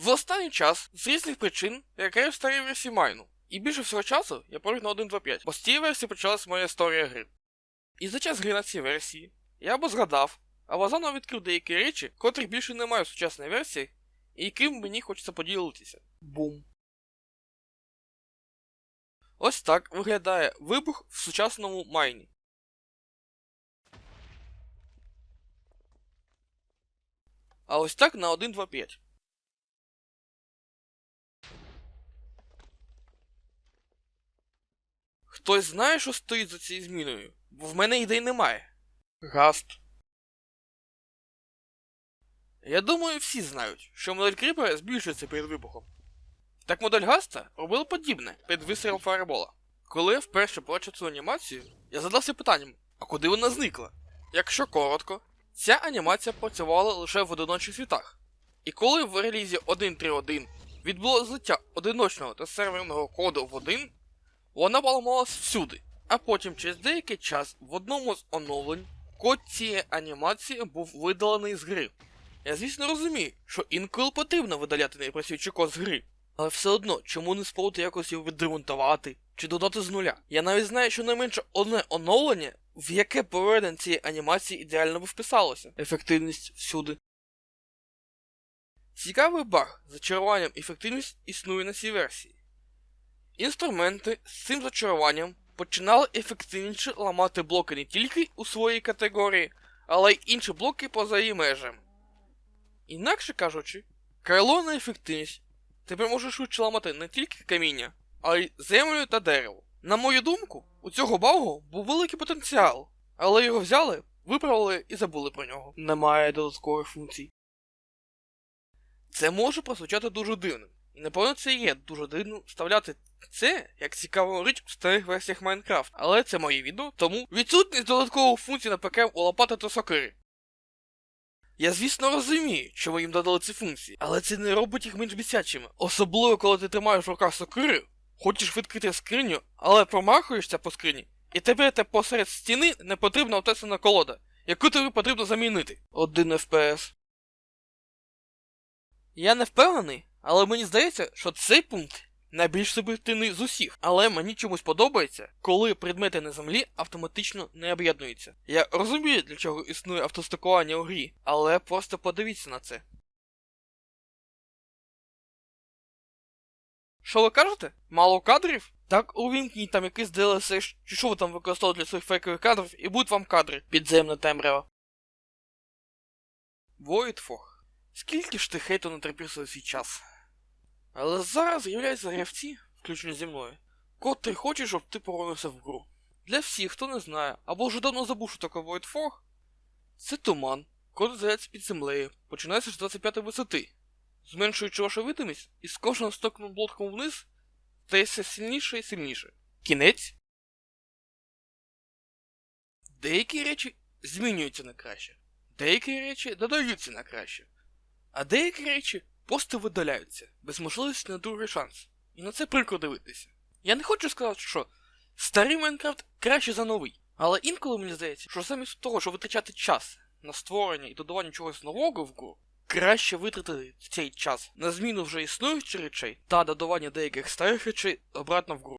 В останній час з різних причин я граю в версії Майну. І більше всього часу я провів на 1.2.5, бо з цієї версії почалась моя історія гри. І за час гри на цій версії я або згадав, або заново відкрив деякі речі, котрих більше немає в сучасній версії, і яким мені хочеться поділитися. Бум. Ось так виглядає вибух в сучасному майні. А ось так на 1.2.5. Хтось знає, що стоїть за цією зміною? Бо в мене ідей немає. Гаст. Я думаю, всі знають, що модель кріпера збільшується перед вибухом. Так модель Гаста робила подібне перед вистрілом фаербола. Коли я вперше побачив цю анімацію, я задався питанням, а куди вона зникла? Якщо коротко, ця анімація працювала лише в одиночних світах. І коли в релізі 1.3.1 відбуло злиття одиночного та серверного коду в 1, вона поламалась всюди. А потім через деякий час в одному з оновлень код цієї анімації був видалений з гри. Я звісно розумію, що інколи потрібно видаляти непрацюючий код з гри, але все одно, чому не спробувати якось його відремонтувати чи додати з нуля. Я навіть знаю, що найменше одне оновлення, в яке проведення цієї анімації ідеально би вписалося. Ефективність всюди. Цікавий баг з зачаруванням ефективність існує на цій версії. Інструменти з цим зачаруванням починали ефективніше ламати блоки не тільки у своїй категорії, але й інші блоки поза її межами. Інакше кажучи, кайлона ефективність тепер може швидше ламати не тільки каміння, а й землю та дерево. На мою думку, у цього багу був великий потенціал, але його взяли, виправили і забули про нього. Немає додаткових функцій. Це може прозвучати дуже дивним. І напевно це є дуже дивно вставляти це як цікаву річ в старих версіях Майнкрафт, але це моє відео, тому відсутність додаткових функцій на ПК у лопати та сокири. Я звісно розумію, чому їм додали ці функції, але це не робить їх менш бісячими. Особливо, коли ти тримаєш в руках сокири, хочеш відкрити скриню, але промахуєшся по скрині, і тепер те посеред стіни не потрібна отесана колода, яку тобі потрібно замінити. Один FPS. Я не впевнений, але мені здається, що цей пункт найбільш суб'єктивний з усіх. Але мені чомусь подобається, коли предмети на землі автоматично не об'єднуються. Я розумію, для чого існує автостикування у грі, але просто подивіться на це. Що ви кажете? Мало кадрів? Так увімкніть там якийсь DLSS, чи що ви там використовуєте для своїх фейкових кадрів, і будуть вам кадри. Підземна темрява. Воїтфох. Скільки ж ти хейту натерпівся свій час? Але зараз з'являються гравці, включно зі мною, котрі хочуть, щоб ти повернувся в гру. Для всіх, хто не знає, або вже давно забув, що таке Void Fog, це туман, котрий з'являється під землею, починається з 25 висоти, зменшуючи вашу видимість, і з кожним стокним блоком вниз стається сильніше і сильніше. Кінець. Деякі речі змінюються на краще, деякі речі додаються на краще, а деякі речі просто видаляються, без можливості на другий шанс. І на це прикро дивитися. Я не хочу сказати, що старий Майнкрафт краще за новий. Але інколи мені здається, що замість того, щоб витрачати час на створення і додавання чогось нового в гру, краще витратити цей час на зміну вже існуючих речей та додавання деяких старих речей обратно в гру.